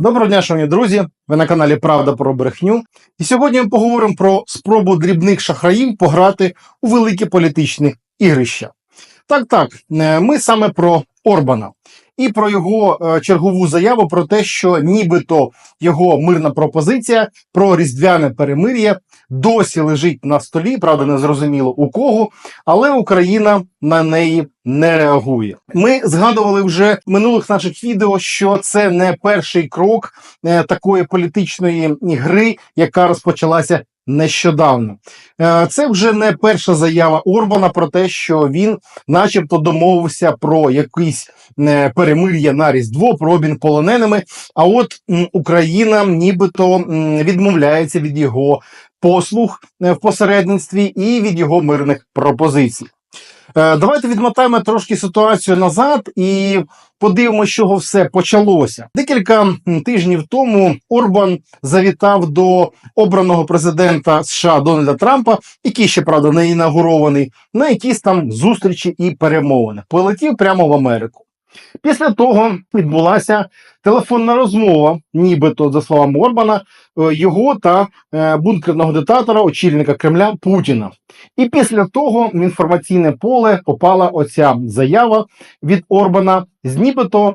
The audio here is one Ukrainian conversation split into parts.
Доброго дня, шановні друзі! Ви на каналі Правда про брехню. І сьогодні ми поговоримо про спробу дрібних шахраїв пограти у великі політичні ігрища. Так, так, е, ми саме про Орбана і про його е, чергову заяву про те, що нібито його мирна пропозиція про різдвяне перемир'я досі лежить на столі, правда, не зрозуміло у кого, але Україна на неї не реагує. Ми згадували вже в минулих наших відео, що це не перший крок е, такої політичної гри, яка розпочалася нещодавно. Е, це вже не перша заява Орбана про те, що він, начебто, домовився про якийсь е, перемир'я на Різдво, про обмін полоненими. А от Україна нібито відмовляється від його послуг е, в посередництві і від його мирних пропозицій. Е, Давайте відмотаємо трошки ситуацію назад і подивимося, з чого все почалося. Декілька тижнів тому Орбан завітав до обраного президента США Дональда Трампа, який ще правда не інаугурований, на якісь там зустрічі і перемовини. Полетів прямо в Америку. Після того відбулася телефонна розмова, нібито за словами Орбана, е, його та е, бункерного диктатора, очільника Кремля Путіна. І після того в інформаційне поле попала оця заява від Орбана з нібито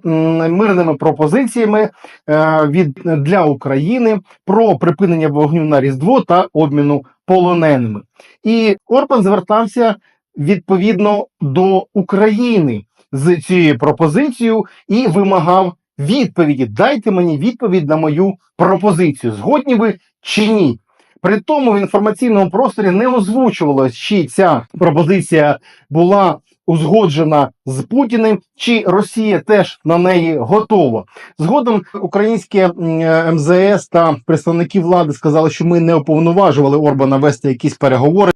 мирними пропозиціями е, від для України про припинення вогню на Різдво та обміну полоненими. І Орбан звертався відповідно до України з цією пропозицією і вимагав відповіді. Дайте мені відповідь на мою пропозицію. Згодні ви чи ні? При тому в інформаційному просторі не озвучувалось, чи ця пропозиція була узгоджена з Путіним, чи Росія теж на неї готова. Згодом українське е, МЗС та представники влади сказали, що ми не уповноважували Орбана вести якісь переговори.